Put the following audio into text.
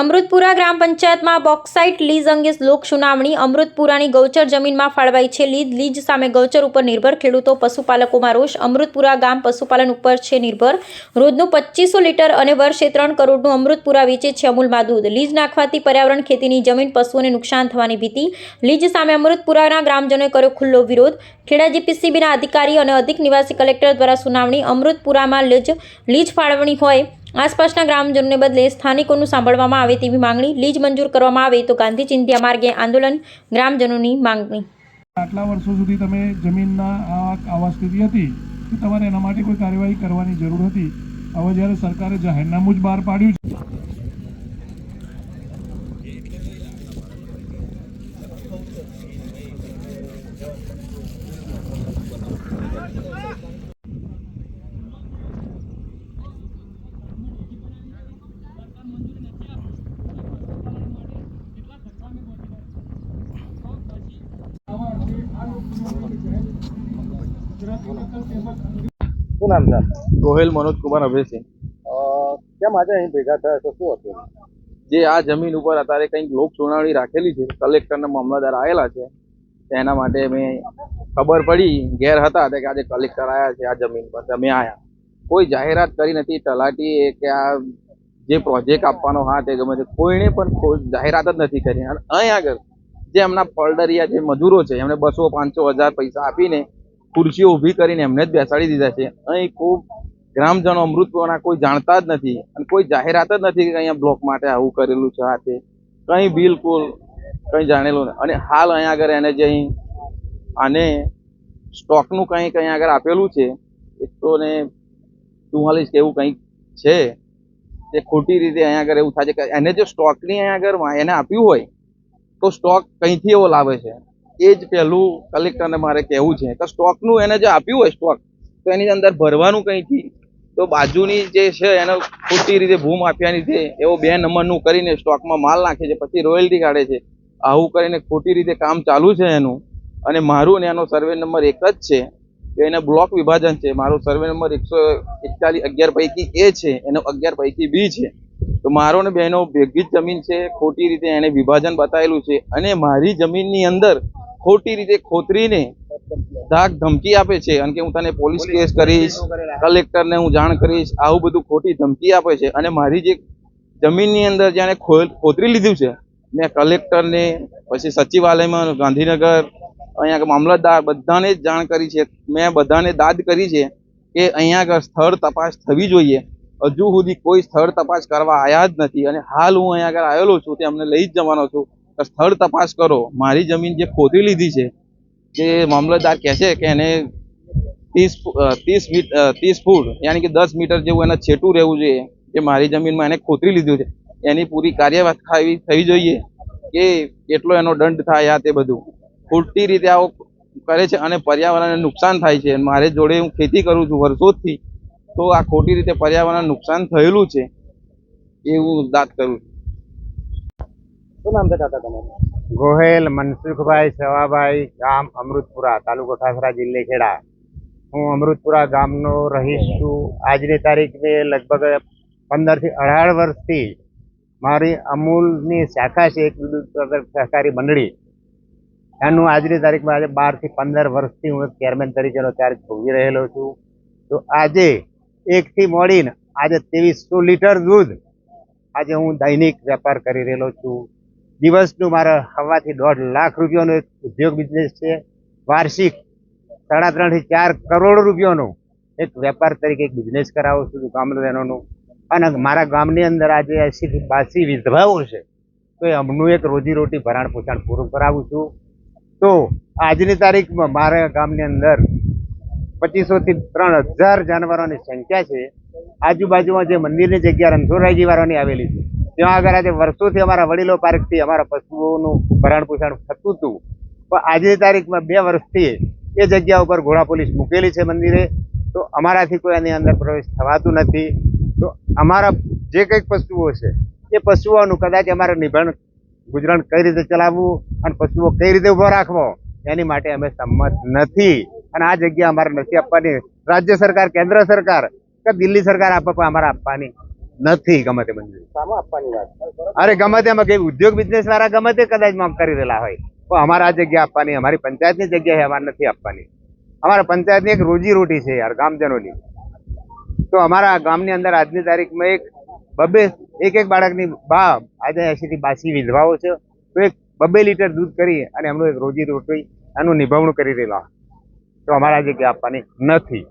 અમૃતપુરા ગ્રામ પંચાયતમાં bauxite lease અંગે લોક સુનાવણી અમૃતપુરાની ગૌચર જમીનમાં ફાળવાઈ છે લીઝ લીઝ સામે ગૌચર ઉપર નિર્ભર ખેડૂતો, પશુપાલકોમાં રોષ. અમૃતપુરા ગામ પશુપાલન ઉપર છે નિર્ભર. રોજનું પચીસો લીટર અને વર્ષે ત્રણ કરોડનું અમૃતપુરા વેચે છે અમૂલમાં દૂધ. લીઝ નાખવાથી પર્યાવરણ, ખેતીની જમીન, પશુઓને નુકસાન થવાની ભીતિ. લીઝ સામે અમૃતપુરાના ગ્રામજનોએ કર્યો ખુલ્લો વિરોધ. ખેડા જીપીસીબીના અધિકારી અને અધિક નિવાસી કલેક્ટર દ્વારા સુનાવણી. અમૃતપુરામાં લીજ લીજ ફાળવણી હોય આસપાસના ગ્રામજનોને બદલે સ્થાનિકોનું સાંભળવામાં આવે તેવી માંગણી, લીજ મંજૂર કરવામાં આવે તો ગાંધી ચિંધ્યા માર્ગે આંદોલન, ગ્રામજનોની માંગણી. આટલા વર્ષો સુધી તમે જમીનના આવા સ્થિતિ હતી કે તમારે એના માટે કોઈ કાર્યવાહી કરવાની જરૂર હતી? હવે જ્યારે સરકારે જાહેરનામું જ બહાર પાડ્યું છે. શું નામ છે? ગોહેલ મનોજ કુમાર અભયસિંહ કેમ આજે અહીં ભેગા થયા છો? શું હતું? જે આ જમીન ઉપર અત્યારે કંઈક લોક સુનાવણી રાખેલી છે કલેક્ટરના મામલતદાર આવેલા છે તેના માટે મેં ખબર પડી ઘેર હતા તે કે આજે કલેક્ટર આવ્યા છે આ જમીન પર તમે આવ્યા કોઈ જાહેરાત કરી નથી તલાટી કે આ જે પ્રોજેક્ટ આપવાનો હા તે ગમે તે કોઈને પણ જાહેરાત જ નથી કરી. અહીં આગળ જે એમના પલડરિયા જે મજૂરો છે એમને બસો, પાંચસો, હજાર પૈસા આપીને ખુરશીઓ ઊભી કરીને એમને જ બેસાડી દીધા છે. અહીં ખૂબ ગ્રામજનો અમૃતપુરના કોઈ જાણતા જ નથી અને કોઈ જાહેરાત જ નથી કે અહીંયા બ્લોક માટે આવું કરેલું છે, આ તે. કંઈ બિલકુલ કંઈ જાણેલું નથી. અને હાલ અહીંયા આગળ એને જે અહીં આને સ્ટોકનું કંઈ કંઈ આગળ આપેલું છે એકસો ને ચુમ્માલીસ કે એવું કંઈક છે, તે ખોટી રીતે અહીંયા આગળ એવું થાય છે કે એને જે સ્ટોકની અહીંયા આગળ એને આપ્યું હોય તો સ્ટોક કંઈથી એવો લાવે છે? એ જ પહેલું કલેક્ટરને મારે કહેવું છે. કે સ્ટોકનું એને જે આપ્યું હોય સ્ટોક તો એની અંદર ભરવાનું કંઈથી? તો બાજુની જે છે એને ખોટી રીતે ભૂમ આપ્યાની છે એવો બે નંબરનું કરીને સ્ટોકમાં માલ નાખે છે, પછી રોયલ્ટી કાઢે છે. આવું કરીને ખોટી રીતે કામ ચાલુ છે એનું. અને મારું ને એનો સર્વે નંબર એક જ છે. એને બ્લોક વિભાજન છે. મારો સર્વે નંબર એકસો એકતાલીસ અગિયાર પૈકી એ છે. એનો અગિયાર પૈકી બી છે. તો મારો ને બહેનો ભેગી જ જમીન છે ખોટી રીતે એને વિભાજન બતાવેલું છે અને મારી જમીનની અંદર ખોટી રીતે ખોતરીને ધાક ધમકી આપે છે. અને કે હું તને પોલીસ કેસ કરીશ કલેક્ટરને હું જાણ કરીશ આવું બધું ખોટી ધમકી આપે છે. અને મારી જે જમીનની અંદર જેને ખોતરી લીધું છે મેં કલેક્ટરને પછી સચિવાલયમાં ગાંધીનગર અહીંયા મામલતદાર બધાને જ જાણ કરી છે. મેં બધાને દાદ કરી છે કે અહીંયા આગળ સ્થળ તપાસ થવી જોઈએ. હજુ સુધી કોઈ સ્થળ તપાસ કરવા આવ્યા જ નથી. અને હાલ હું અહીંયા આગળ આવેલો છું તે અમને લઈ જ જવાનો છું. સ્થળ તપાસ કરો. મારી જમીન જે ખોદી લીધી છે, જે મામલતદાર કહે છે કે એને ત્રીસ ત્રીસ મીટ ત્રીસ ફૂટ, યાની કે દસ મીટર જેવું એને છેટું રહેવું જોઈએ જે મારી જમીનમાં એને ખોતરી લીધું છે. એની પૂરી કાર્યવાહી થવી જોઈએ કે કેટલો એનો દંડ થાય આ તે બધું. ખોટી રીતે આવો કરે છે અને પર્યાવરણને નુકસાન થાય છે. મારે જોડે હું ખેતી કરું છું, વર્ષોથી તો આ ખોટી રીતે પર્યાવરણ નુકસાન થયેલું છે એ હું દાદ કરું શું નામ છે કાકા તમારું? ગોહેલ, મનસુખભાઈ, સવાભાઈ ગામ અમૃતપુરા, તાલુકો ઠાસરા, જિલ્લે ખેડા. હું અમૃતપુરા ગામનો રહીશ છું. આજની તારીખે લગભગ પંદરથી અઢાર વર્ષથી મારી અમૂલની શાખા છે, એક સહકારી મંડળી. એનું આજની તારીખમાં આજે બારથી પંદર વર્ષથી હું ચેરમેન તરીકેનો ચાર્જ ભોગવી રહેલો છું. તો આજે એકથી મળીને આજે ત્રેવીસો લીટર દૂધ આજે હું દૈનિક વેપાર કરી રહેલો છું. દિવસનું મારા હવાથી દોઢ લાખ રૂપિયાનો એક ઉદ્યોગ બિઝનેસ છે. વાર્ષિક સાડા ત્રણથી ચાર કરોડ રૂપિયાનો એક વેપાર તરીકે એક બિઝનેસ કરાવું છું ગામજનોનું અને મારા ગામની અંદર આજે એસીથી બાસી વિધવાઓ છે. તો એ અમનું એક રોજીરોટી ભરાણ પોષણ પૂરું કરાવું છું. તો આજની તારીખમાં મારા ગામની અંદર પચીસોથી ત્રણ હજાર જાનવરોની સંખ્યા છે. આજુબાજુમાં જે મંદિરની જગ્યા રણછોડરાયજી વાળાની આવેલી છે. ત્યાં આગળ આજે વર્ષોથી અમારા વડીલો પાર્કથી અમારા પશુઓનું ભરણ પોષણ થતું હતું. પણ આજની તારીખમાં બે વર્ષથી એ જગ્યા ઉપર ઘોડા પોલીસ મૂકેલી છે મંદિરે. તો અમારાથી કોઈ એની અંદર પ્રવેશ થવાતું નથી. તો અમારા જે કંઈક પશુઓ છે, એ પશુઓનું કદાચ અમારે નિભણ ગુજરાન કઈ રીતે ચલાવવું અને પશુઓ કઈ રીતે ઊભો રાખવો, એની માટે અમે સંમત નથી. અને આ જગ્યા અમારે નથી આપવાની. રાજ્ય સરકાર કેન્દ્ર સરકાર કે દિલ્હી સરકાર આપે પણ અમારે આપવાની નથી ગમે તે મંજૂરી. આપવાની વાત? અરે ગમે તેમાં કઈ ઉદ્યોગ બિઝનેસ વાળા ગમે તે કદાચ માંગ કરી રહેલા હોય. પણ અમારે આ જગ્યા આપવાની અમારી પંચાયતની જગ્યાએ અમારે નથી આપવાની. અમારા પંચાયતની એક રોજી રોટી છે યાર ગામજનોની. તો અમારા ગામની અંદર આજની તારીખમાં એક બબે એક એક બાળકની બા આજે એસીથી બાસી વિધવાઓ છે. તો એક બબે લીટર દૂધ કરી અને એમનું એક રોજી રોટી એનું નિભાવણું કરી રહેલા તો અમારા જગ્યા આપવાની નથી.